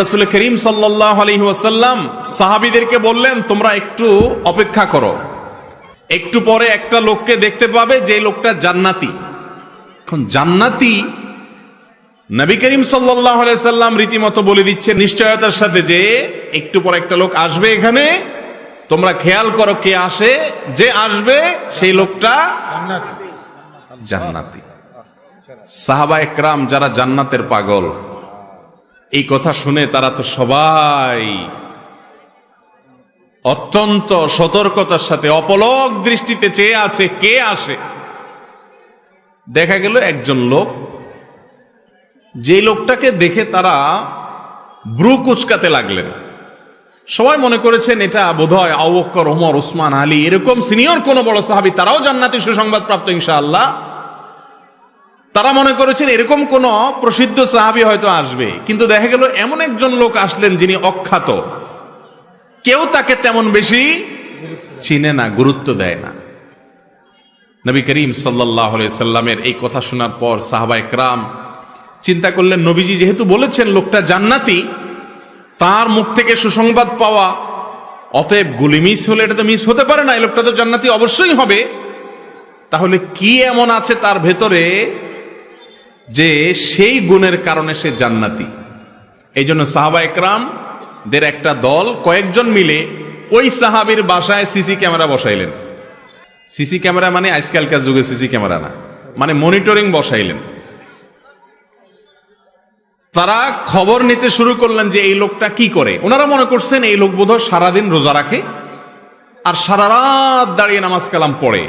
রসুল করিম সাল্লাহ সাহাবিদেরকে বললেন, তোমরা একটু অপেক্ষা করো। একটু পরে একটা লোককে দেখতে পাবে যে লোকটা জান্নাতি। এখন জান্নাতি নবী করিম সাল্লাম রীতিমতো বলে দিচ্ছে নিশ্চয়তার সাথে যে একটু পর একটা লোক আসবে এখানে। তোমরা খেয়াল করো কে আসে, যে আসবে সেই লোকটা জান্নাতি। সাহাবা একরাম যারা জান্নাতের পাগল এই কথা শুনে তারা তো সবাই অত্যন্ত সতর্কতার সাথে, অপলক দৃষ্টিতে চেয়ে আছে, কে আসে? দেখা গেল একজন লোক, যে লোকটাকে দেখে তারা ব্রু কুচকাতে লাগলেন। সবাই মনে করেছেন এটা বোধহয় আবক্কর ওমর, ওসমান আলী, এরকম সিনিয়র কোন বড় সাহাবি, তারাও জান্নাতি সুসংবাদ প্রাপ্ত ইনশাআল্লাহ। তারা মনে করেছেন এরকম কোন প্রসিদ্ধ সাহাবি হয়তো আসবে। কিন্তু দেখা গেল এমন একজন লোক আসলেন যিনি অখ্যাত। কেউ তাকে তেমন বেশি চিনে না, গুরুত্ব দেয় না। নবী করিম সাল্লাহ সাল্লামের এই কথা শোনার পর সাহাবা একরাম চিন্তা করলেন, নবীজি যেহেতু বলেছেন লোকটা জান্নাতি, তার মুখ থেকে সুসংবাদ পাওয়া, অতএব গুলি মিস হলে এটা তো মিস হতে পারে না, এই লোকটা তো জান্নাতি অবশ্যই হবে। তাহলে কি এমন আছে তার ভেতরে? যে সেই গুণের কারণে সে জান্নাতি। এই জন্য সাহাবা একরাম দের একটা দল কয়েকজন মিলে ওই সাহাবির বাসায় সিসি ক্যামেরা বসাইলেন। সিসি ক্যামেরা মানে আজকালকার যুগে সিসি ক্যামেরা না মানে মনিটরিং বসাইলেন। তারা খবর নিতে শুরু করলেন যে এই লোকটা কি করে। ওনারা মনে করছেন এই লোক বোধহয় সারাদিন রোজা রাখে আর সারা রাত দাঁড়িয়ে নামাজ কালাম পড়ে।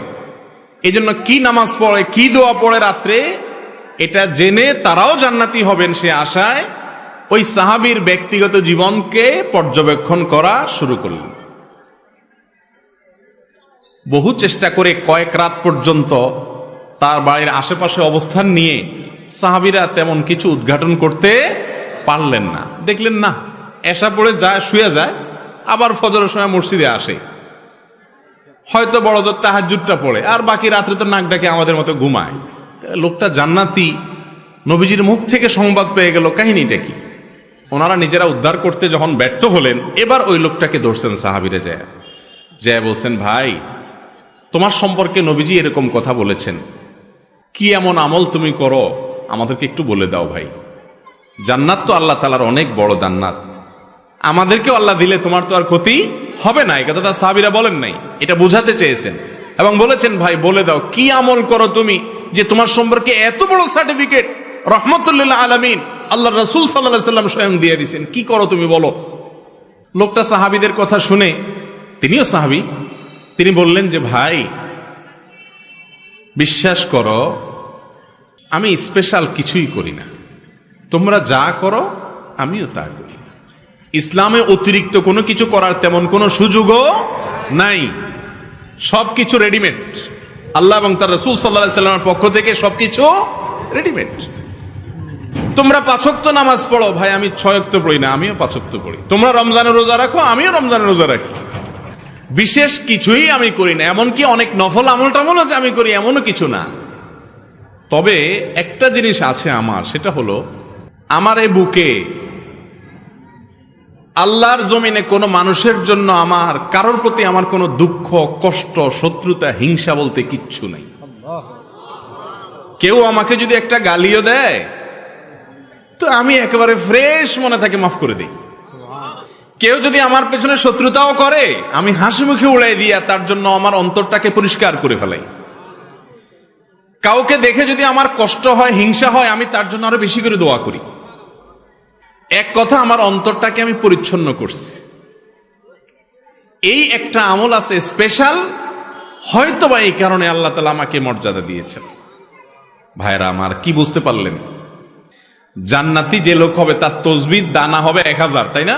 এই জন্য কি নামাজ পড়ে, কি দোয়া পড়ে রাত্রে এটা জেনে তারাও জান্নাতি হবেন সে আশায়। ওই সাহাবির ব্যক্তিগত জীবনকে পর্যবেক্ষণ করা শুরু করলেন। বহু চেষ্টা করে কয়েক রাত পর্যন্ত তার বাড়ির আশেপাশে অবস্থান নিয়ে সাহাবিরা তেমন কিছু উদ্ঘাটন করতে পারলেন না। দেখলেন, না, এসা পড়ে যায়, শুয়ে যায়, আবার ফজরের সময় মসজিদে আসে। হয়তো বড় জোর তাহাজুদটা পড়ে, আর বাকি রাত্রে তো নাক ডাকে আমাদের মতো ঘুমায়। লোকটা জান্নাতি, নবীজির মুখ থেকে সংবাদ পেয়ে গেল, কাহিনীটা কি? ওনারা নিজেরা উদ্ধার করতে যখন ব্যর্থ হলেন, এবার ওই লোকটাকে ধরছেন সাহাবিরে যায়। যায় বলছেন, ভাই, তোমার সম্পর্কে নবীজি এরকম কথা বলেছেন। কি এমন আমল তুমি করো? আমাদেরকে একটু বলে দাও ভাই। জান্নাত তো আল্লাহ তালার অনেক বড় জান্নাত। আমাদেরকেও আল্লাহ দিলে তোমার তো আর ক্ষতি হবে না। এই কথাটা সাহাবিরা বলেন নাই। এটা বোঝাতে চেয়েছেন। এবং বলেছেন, ভাই, বলে দাও, কি আমল করো তুমি? যে তোমার সম্পর্কে এত বড় সার্টিফিকেট রহমতুল্লাহ আলমিন আল্লাহ রসুল সাল্লাহ সাল্লাম স্বয়ং দিয়ে দিয়েছেন। কি করো তুমি বলো? লোকটা সাহাবিদের কথা শুনে, তিনিও সাহাবি, তিনি বললেন যে, ভাই, বিশ্বাস করো, আমি স্পেশাল কিছুই করি না। তোমরা যা করো, আমিও তা করি। ইসলামে অতিরিক্ত কোনো কিছু করার তেমন কোনো সুযোগও নাই। সব কিছু রেডিমেড আল্লাহ এবং তার রসুল সাল্লাহ সাল্লামের পক্ষ থেকে সবকিছু রেডিমেড তোমরা পাঁচক্ত নামাজ পড়ো। ভাই, আমি ছয়ক্ত পড়ি না, আমিও পাঁচক্ত পড়ি। তোমরা রমজানের রোজা রাখো, আমিও রমজানের রোজা রাখি। বিশেষ কিছুই আমি করি না, এমনকি অনেক নফল আমল টামলও যে আমি করি, এমনও কিছু না। তবে একটা জিনিস আছে আমার, সেটা হলো, আমার এই বুকে আল্লাহর জমিনে কোনো মানুষের জন্য আমার, কারোর প্রতি আমার কোনো দুঃখ, কষ্ট, শত্রুতা, হিংসা বলতে কিচ্ছু নাই। কেউ আমাকে যদি একটা গালিও দেয়, তো আমি একেবারে ফ্রেশ মনে থাকে মাফ করে দিই। কেউ যদি আমার পেছনে শত্রুতাও করে, আমি হাসি মুখে উড়াই দিয়া তার জন্য আমার অন্তরটাকে পরিষ্কার করে ফেলাই। কাউকে দেখে যদি আমার কষ্ট হয়, হিংসা হয়, আমি তার জন্য আরও বেশি করে দোয়া করি। এক কথা, আমার অন্তরটাকে আমি পরিচ্ছন্ন করছি। এই একটা আমল আছে স্পেশাল হয়তো বা এই কারণে আল্লাহ তালা আমাকে মর্যাদা দিয়েছেন। ভাইরা আমার কি বুঝতে পারলেন? জান্নাতি যে লোক হবে, তার তসবির দানা হবে এক হাজার, তাই না?